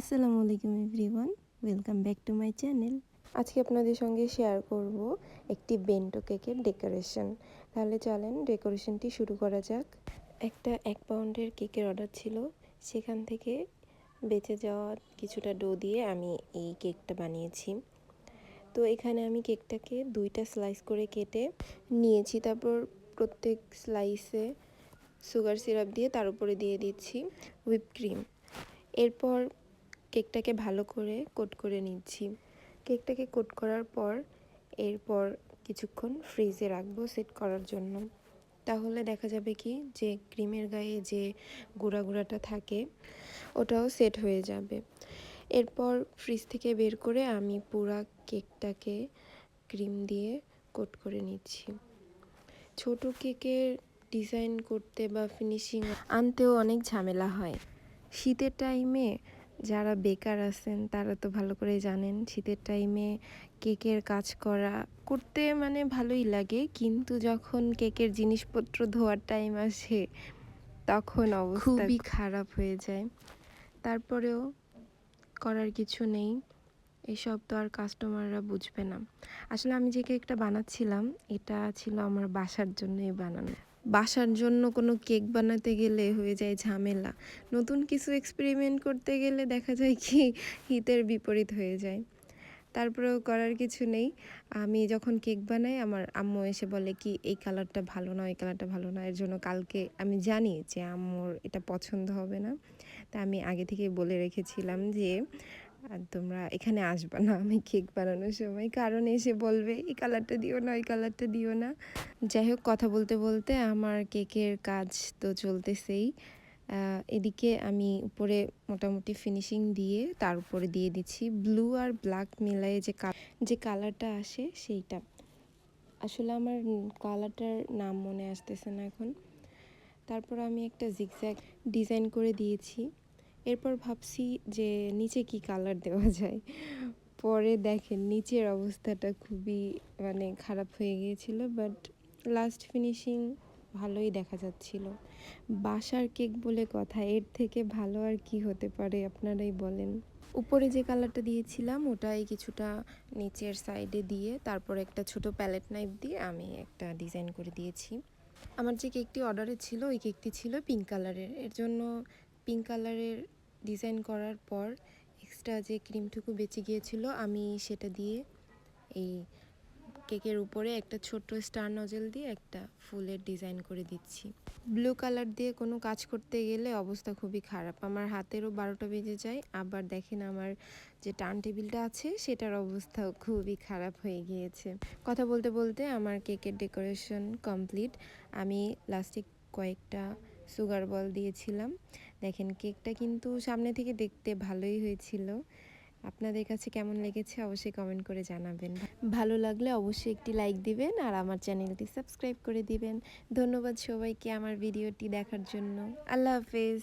আসসালামু আলাইকুম everyone, welcome back to my channel. আজকে আপনাদের সঙ্গে শেয়ার করব একটি বেন্টো কেকের ডেকোরেশন। তাহলে চলেন ডেকোরেশনটি শুরু করা যাক। একটা এক পাউন্ডের কেকের অর্ডার ছিল। সেখান থেকে বেঁচে যাওয়া কিছুটা ডো দিয়ে আমি এই কেকটা বানিয়েছি। তো এখানে আমি কেকটাকে দুইটা স্লাইস করে কেটে নিয়েছি। তারপর প্রত্যেক স্লাইসে সুগার সিরাপ দিয়ে তার উপরে দিয়ে দিচ্ছি হুইপ ক্রিম। এরপর কেকটাকে ভালো করে কোট করে নিচ্ছি। কেকটাকে কোট করার পর, এরপর কিছুক্ষণ ফ্রিজে রাখব সেট করার জন্য। তাহলে দেখা যাবে কি, যে ক্রিমের গায়ে যে গুঁড়া গুঁড়াটা থাকে, ওটাও সেট হয়ে যাবে। এরপর ফ্রিজ থেকে বের করে আমি পুরা কেকটাকে ক্রিম দিয়ে কোট করে নিচ্ছি। ছোট কেকের ডিজাইন করতে বা ফিনিশিং আনতেও অনেক ঝামেলা হয়। শীতের টাইমে যারা বেকার আছেন তারা তো ভালো করে জানেন শীতের টাইমে কেকের কাজ করা করতে মানে ভালোই লাগে। কিন্তু যখন কেকের জিনিসপত্র ধোয়ার টাইম আসে তখন অবস্থা খুবই খারাপ হয়ে যায়। তারপরেও করার কিছু নেই। এসব তো আর কাস্টমাররা বুঝবে না। আসলে আমি যে কেকটা বানাচ্ছিলাম এটা ছিল আমার বাসার জন্যই বানানো। বাসার জন্য কোনো কেক বানাতে গেলে হয়ে যায় ঝামেলা। নতুন কিছু এক্সপেরিমেন্ট করতে গেলে দেখা যায় কি, হিতের বিপরীত হয়ে যায়। তারপরেও করার কিছু নেই। আমি যখন কেক বানাই, আমার আম্মু এসে বলে কি, এই কালারটা ভালো না, এই কালারটা ভালো না। এর জন্য কালকে আমি জানি যে, আম্মুর এটা পছন্দ হবে না। তা আমি আগে থেকে বলে রেখেছিলাম যে আর তোমরা এখানে আসবে না আমি কেক বানানোর সময়। কারণ এসে বলবে, এই কালারটা দিও না, ওই কালারটা দিও না। যাই হোক, কথা বলতে বলতে আমার কেকের কাজ তো চলতেছেই। এদিকে আমি উপরে মোটামুটি ফিনিশিং দিয়ে তার উপরে দিয়ে দিচ্ছি ব্লু আর ব্ল্যাক মিলায়ে যে যে কালারটা আসে সেইটা। আসলে আমার কালারটার নাম মনে আসতেছে না এখন। তারপর আমি একটা জিগজ্যাগ ডিজাইন করে দিয়েছি। এরপর ভাবছি যে নিচে কি কালার দেওয়া যায়। পরে দেখেন নিচের অবস্থাটা খুবই মানে খারাপ হয়ে গিয়েছিল বাট লাস্ট ফিনিশিং ভালোই দেখা যাচ্ছিল। বাসার কেক বলে কথা, এর থেকে ভালো আর কি হতে পারে আপনারাই বলেন। উপরে যে কালারটা দিয়েছিলাম, ওটাই কিছুটা নিচের সাইডে দিয়ে, তারপর একটা ছোট প্যালেট নাইফ দিয়ে আমি একটা ডিজাইন করে দিয়েছি। আমার যে কেকটি অর্ডারে ছিল, ওই কেকটি ছিল পিঙ্ক কালারের এর জন্য পিঙ্ক কালারের ডিজাইন করার পর এক্সট্রা যে ক্রিমটুকু বেঁচে গিয়েছিল, আমি সেটা দিয়ে এই কেকের উপরে একটা ছোট্ট স্টার নজেল দিয়ে একটা ফুলের ডিজাইন করে দিচ্ছি। ব্লু কালার দিয়ে কোনো কাজ করতে গেলে অবস্থা খুবই খারাপ। আমার হাতেরও বারোটা বেজে যায়, আবার দেখেন আমার যে টার্ন টেবিলটা আছে, সেটার অবস্থাও খুবই খারাপ হয়ে গিয়েছে। কথা বলতে বলতে আমার কেকের ডেকোরেশন কমপ্লিট আমি লাস্টে কয়েকটা সুগার বল দিয়েছিলাম। দেখেন, কেকটা কিন্তু সামনে থেকে দেখতে ভালোই হয়েছিল। আপনাদের কাছে কেমন লেগেছে অবশ্যই কমেন্ট করে জানাবেন। ভালো লাগলে অবশ্যই একটি লাইক দিবেন আর আমার চ্যানেলটি সাবস্ক্রাইব করে দিবেন। ধন্যবাদ সবাইকে আমার ভিডিওটি দেখার জন্য। আল্লাহ হাফেজ।